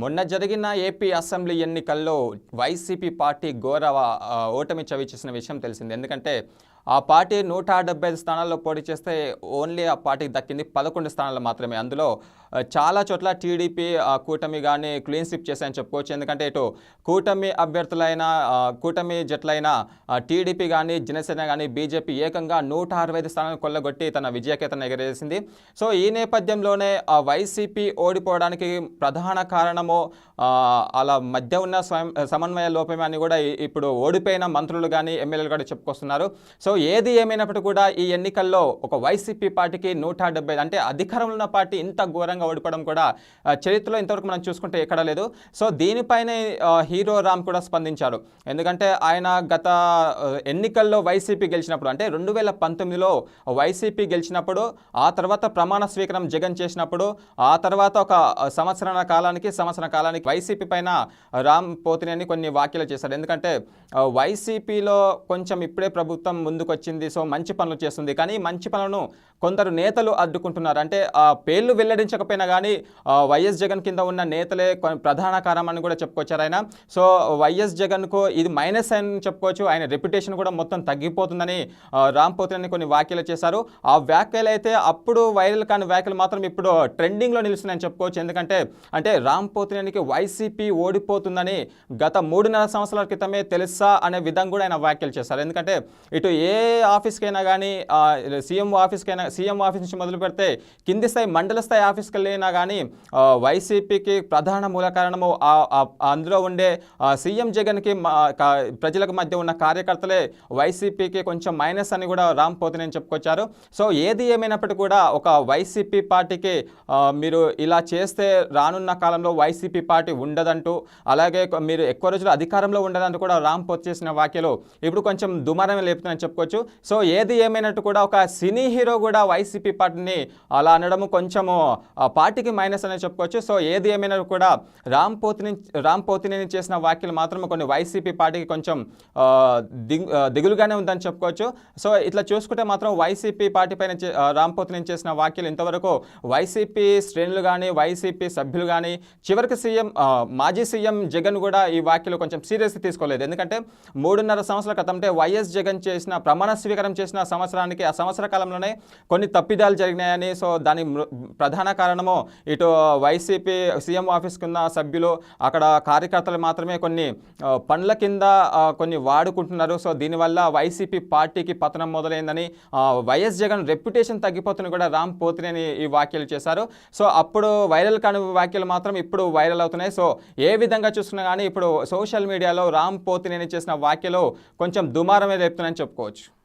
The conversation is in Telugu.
మొన్న జరిగిన ఏపీ అసెంబ్లీ ఎన్నికల్లో వైసీపీ పార్టీ ఘోర ఓటమి చవి చేసిన విషయం తెలిసింది. ఎందుకంటే ఆ పార్టీ నూట డెబ్బై ఐదు స్థానాల్లో పోటీ చేస్తే ఓన్లీ ఆ పార్టీకి దక్కింది పదకొండు స్థానాలు మాత్రమే. అందులో చాలా చోట్ల టీడీపీ కూటమి కానీ క్లీన్ స్విప్ చేశాయని చెప్పుకోవచ్చు. ఎందుకంటే ఇటు కూటమి అభ్యర్థులైన కూటమి జట్లైన టీడీపీ కానీ జనసేన కానీ బీజేపీ ఏకంగా నూట అరవై ఐదు స్థానాలు కొల్లగొట్టి తన విజయకేతను ఎగరేసింది. సో ఈ నేపథ్యంలోనే ఆ వైసీపీ ఓడిపోవడానికి ప్రధాన కారణం ఆ, అలా మధ్య ఉన్న స్వయం సమన్వయ లోపమే అని కూడా ఇప్పుడు ఓడిపోయిన మంత్రులు కానీ ఎమ్మెల్యేలు కూడా చెప్పుకొస్తున్నారు. సో ఏది ఏమైనప్పటికీ కూడా ఈ ఎన్నికల్లో ఒక వైసీపీ పార్టీకి నూట డెబ్బై అంటే అధికారంలో ఉన్న పార్టీ ఇంత ఘోరంగా ఓడిపోవడం కూడా చరిత్రలో ఇంతవరకు మనం చూసుకుంటే ఎక్కడ లేదు. సో దీనిపైనే హీరో రామ్ కూడా స్పందించారు. ఎందుకంటే ఆయన గత ఎన్నికల్లో వైసీపీ గెలిచినప్పుడు అంటే రెండు వేల పంతొమ్మిదిలో వైసీపీ గెలిచినప్పుడు ఆ తర్వాత ప్రమాణ స్వీకారం జగన్ చేసినప్పుడు ఆ తర్వాత ఒక సంవత్సరాల కాలానికి సంవత్సరం కాలానికి వైసీపీ పైన రామ్ పోతినేని కొన్ని వ్యాఖ్యలు చేశారు. ఎందుకంటే వైసీపీలో కొంచెం ఇప్పుడే ప్రభుత్వం ముందుకొచ్చింది సో మంచి పనులు చేస్తుంది. కానీ మంచి పనులను కొందరు నేతలు అడ్డుకుంటున్నారు. అంటే ఆ పేర్లు వెల్లడించకపోయినా కానీ వైఎస్ జగన్ కింద ఉన్న నేతలే కొ- ప్రధాన కారణం అని కూడా చెప్పుకొచ్చారు ఆయన. సో వైఎస్ జగన్కు ఇది మైనస్ అని చెప్పుకోవచ్చు. ఆయన రెప్యుటేషన్ కూడా మొత్తం తగ్గిపోతుందని రామ్ పోతినేని కొన్ని వ్యాఖ్యలు చేశారు. ఆ వ్యాఖ్యలు అయితే అప్పుడు వైరల్ కాని వ్యాఖ్యలు మాత్రం ఇప్పుడు ట్రెండింగ్లో నిలుస్తున్నాయని చెప్పుకోవచ్చు. ఎందుకంటే అంటే రామ్ పోతినేనికి వైసీపీ ఓడిపోతుందని గత మూడున్నర సంవత్సరాల క్రితమే తెలుసా అనే విధంగా కూడా ఆయన వ్యాఖ్యలు చేశారు. ఎందుకంటే ఇటు ఏ ఆఫీస్కైనా కానీ సీఎం ఆఫీస్కైనా సీఎం ఆఫీస్ నుంచి మొదలు పెడితే కింది స్థాయి మండల స్థాయి ఆఫీస్కి వెళ్ళినా కానీ వైసీపీకి ప్రధాన మూల కారణము అందులో ఉండే సీఎం జగన్కి ప్రజలకు మధ్య ఉన్న కార్యకర్తలే వైసీపీకి కొంచెం మైనస్ అని కూడా రామ్ పోతినేని చెప్పుకొచ్చారు. సో ఏది ఏమైనప్పటికీ కూడా ఒక వైసీపీ పార్టీకి మీరు ఇలా చేస్తే రానున్న కాలంలో వైసీపీ పార్టీ ఉండదంటూ అలాగే మీరు ఎక్కువ రోజులు అధికారంలో ఉండదంటూ కూడా రామ్ పోత్ చేసిన వ్యాఖ్యలో ఇప్పుడు కొంచెం దుమారమే లేపుతుందని చెప్పుకోవచ్చు. సో ఏది ఏమైనట్టు కూడా ఒక సినీ హీరో కూడా వైసీపీ పార్టీని అలా అనడము కొంచెము పార్టీకి మైనస్ అని చెప్పుకోవచ్చు. సో ఏది ఏమైనా కూడా రామ్ పోతిని రామ్ పోతినేని చేసిన వ్యాఖ్యలు మాత్రం కొన్ని వైసీపీ పార్టీకి కొంచెం దిగు దిగులుగానే ఉందని చెప్పుకోవచ్చు. సో ఇట్లా చూసుకుంటే మాత్రం వైసీపీ పార్టీ పైన రామ్ పోతినేని చేసిన వ్యాఖ్యలు ఇంతవరకు వైసీపీ శ్రేణులు కానీ వైసీపీ సభ్యులు కానీ చివరికి సీఎం మాజీ సీఎం జగన్ కూడా ఈ వ్యాఖ్యలు కొంచెం సీరియస్గా తీసుకోలేదు. ఎందుకంటే మూడున్నర సంవత్సరాల క్రితం అంటే వైఎస్ జగన్ చేసిన ప్రమాణ స్వీకారం చేసిన సంవత్సరానికి ఆ సంవత్సర కాలంలోనే కొన్ని తప్పిదాలు జరిగినాయని సో దాని ప్రధాన కారణము ఇటు వైసీపీ సీఎం ఆఫీస్కి ఉన్న సభ్యులు అక్కడ కార్యకర్తలు మాత్రమే కొన్ని పనుల కింద కొన్ని వాడుకుంటున్నారు. సో దీనివల్ల వైసీపీ పార్టీకి పతనం మొదలైందని వైఎస్ జగన్ రెప్యుటేషన్ తగ్గిపోతుంది కూడా రామ్ పోతినేని ఈ వ్యాఖ్యలు చేశారు. సో అప్పుడు వైరల్ కాని వ్యాఖ్యలు మాత్రం ఇప్పుడు వైరల్ అవుతున్నాయి. సో ఏ విధంగా చూస్తున్నా కానీ ఇప్పుడు సోషల్ మీడియాలో రామ్ పోతినేని చేసిన వ్యాఖ్యలో కొంచెం దుమారమే రేపుతున్నాయని చెప్పుకోవచ్చు.